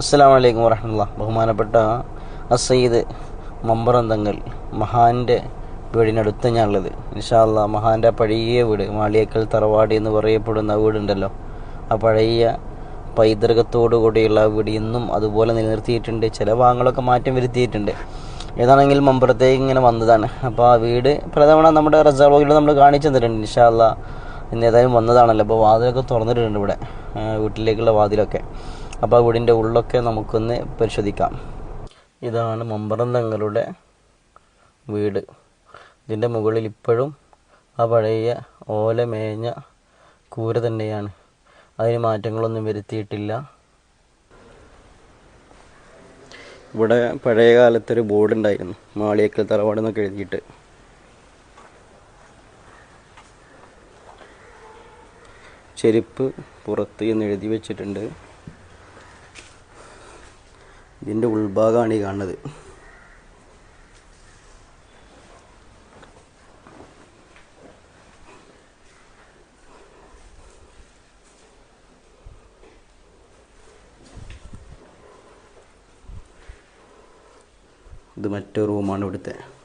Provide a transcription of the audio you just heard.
അസ്സാം വലൈക്കും വരഹമുല്ല ബഹുമാനപ്പെട്ട അസയ്യിദ് മമ്പറന്തങ്ങൾ മഹാന്റെ വീടിനടുത്ത് ഞാനുള്ളത്. ഇൻഷാല്ല മഹാന്റെ പഴയ വീട് മാളിയേക്കൽ തറവാടി എന്ന് പറയപ്പെടുന്ന വീടുണ്ടല്ലോ. ആ പഴയ പൈതൃകത്തോടു കൂടിയുള്ള ആ വീട് ഇന്നും അതുപോലെ നിലനിർത്തിയിട്ടുണ്ട്. ചില ഭാഗങ്ങളൊക്കെ മാറ്റം വരുത്തിയിട്ടുണ്ട്. ഏതാണെങ്കിൽ മമ്പറത്തേക്ക് ഇങ്ങനെ വന്നതാണ്. അപ്പോൾ ആ വീട് പലതവണ നമ്മുടെ റിസർവോയിൽ നമ്മൾ കാണിച്ചു തന്നിട്ടുണ്ട്. ഇൻഷാല്ല ഇന്ന് ഏതായാലും വന്നതാണല്ലോ. അപ്പോൾ വാതിലൊക്കെ തുറന്നിട്ടുണ്ട് ഇവിടെ വീട്ടിലേക്കുള്ള വാതിലൊക്കെ. അപ്പോൾ വീടിന്റെ ഉള്ളൊക്കെ നമുക്കൊന്ന് പരിശോധിക്കാം. ഇതാണ് മമ്പറം തങ്ങളുടെ വീട്. ഇതിന്റെ മുകളിൽ ഇപ്പോഴും ആ പഴയ ഓല മേഞ്ഞ കൂര തന്നെയാണ്. അതിന് മാറ്റങ്ങളൊന്നും വരുത്തിയിട്ടില്ല. ഇവിടെ പഴയ കാലത്തൊരു ബോർഡ് ഉണ്ടായിരുന്നു മാളിയേക്കൽ തറവാട് എന്നൊക്കെ എഴുതിയിട്ട്. ചെരുപ്പ് പുറത്ത് എന്ന് എഴുതി വെച്ചിട്ടുണ്ട്. ഇതിന്റെ ഉൾഭാഗമാണ് ഈ കാണുന്നത്. ഇത് മറ്റൊരു റൂമാണ് ഇവിടുത്തെ.